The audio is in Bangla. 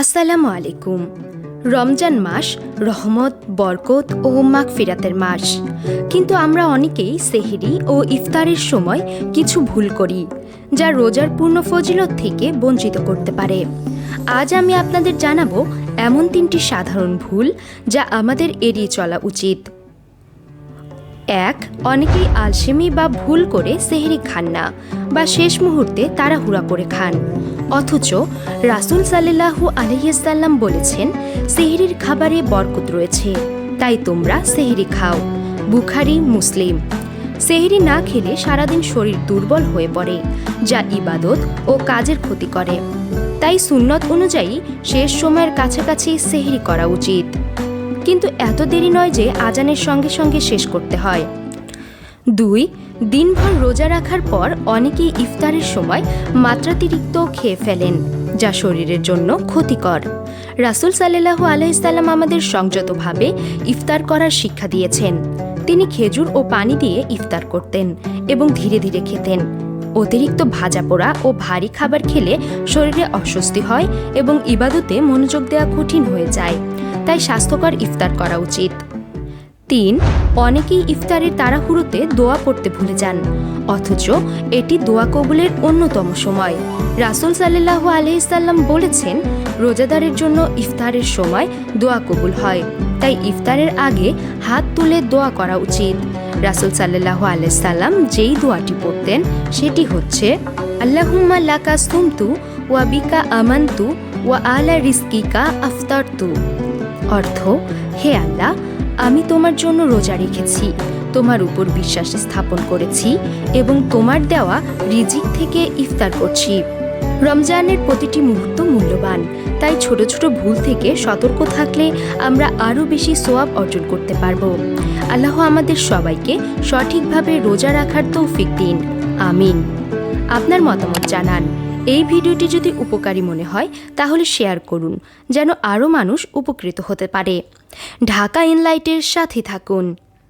আসসালামু আলাইকুম। রমজান মাস রহমত, বরকত ও মাগফিরাতের মাস। কিন্তু আমরা অনেকেই সেহরি ও ইফতারের সময় কিছু ভুল করি, যা রোজার পূর্ণ ফজিলত থেকে বঞ্চিত করতে পারে। আজ আমি আপনাদের জানাব এমন তিনটি সাধারণ ভুল যা আমাদের এড়িয়ে চলা উচিত। এক, অনেকেই আলসেমি বা ভুল করে সেহরি খান না বা শেষ মুহূর্তে তাড়াহুড়া করে খান। অথচ রাসুল সাল্লাহু আলহিসাল্লাম বলেছেন, সেহরির খাবারে বরকত রয়েছে, তাই তোমরা সেহরি খাও। বুখারি, মুসলিম। সেহরি না খেলে সারাদিন শরীর দুর্বল হয়ে পড়ে, যা ইবাদত ও কাজের ক্ষতি করে। তাই সুন্নত অনুযায়ী শেষ সময়ের কাছাকাছি সেহরি করা উচিত। কিন্তু এত দেরি নয় যে আজানের সঙ্গে সঙ্গে শেষ করতে হয়। দুই, দিনভর রোজা রাখার পর অনেকেই ইফতারের সময় মাত্রাতিরিক্ত খেয়ে ফেলেন, যা শরীরের জন্য ক্ষতিকর। রাসুল সাল্লাহু আলাইসাল্লাম আমাদের সংযতভাবে ইফতার করার শিক্ষা দিয়েছেন। তিনি খেজুর ও পানি দিয়ে ইফতার করতেন এবং ধীরে ধীরে খেতেন। অতিরিক্ত ভাজা পোড়া ও ভারী খাবার খেলে শরীরে অস্বস্তি হয় এবং ইবাদতে মনোযোগ দেওয়া কঠিন হয়ে যায়। তাই স্বাস্থ্যকর ইফতার করা উচিত। তিন, অনেকেই ইফতারের তাড়াহুড়োতে দোয়া পড়তে ভুলে যান। অথচ এটি দোয়া কবুলের অন্যতম সময়। রাসুল সাল্লাহ আলহিসাল্লাম বলেছেন, রোজাদারের জন্য ইফতারের সময় দোয়া কবুল হয়। তাই ইফতারের আগে হাত তুলে দোয়া করা উচিত। রাসুল সাল্লাহ আলাইসাল্লাম যেই দোয়াটি পড়তেন, সেটি হচ্ছে, আল্লাহুম্মা লাকা সুমতু ওয়া বিকা আমান্তু ওয়া আলা রিস্কিকা আফতারতু। অর্থ, হে আল্লাহ আমি তোমার জন্য রোজা রেখেছি, তোমার উপর বিশ্বাস স্থাপন করেছি এবং তোমার দেওয়া রিজিক থেকে ইফতার করছি। রমজানের প্রতিটি মুহূর্ত মূল্যবান, তাই ছোট ছোট ভুল থেকে সতর্ক থাকলে আমরা আরও বেশি সোয়াব অর্জন করতে পারব। আল্লাহ আমাদের সবাইকে সঠিকভাবে রোজা রাখার তৌফিক দিন। আমিন। আপনার মতামত জানান। এই ভিডিওটি যদি উপকারী মনে হয়, তাহলে শেয়ার করুন, যেন আরও মানুষ উপকৃত হতে পারে। ঢাকা ইনলাইটের সাথে থাকুন।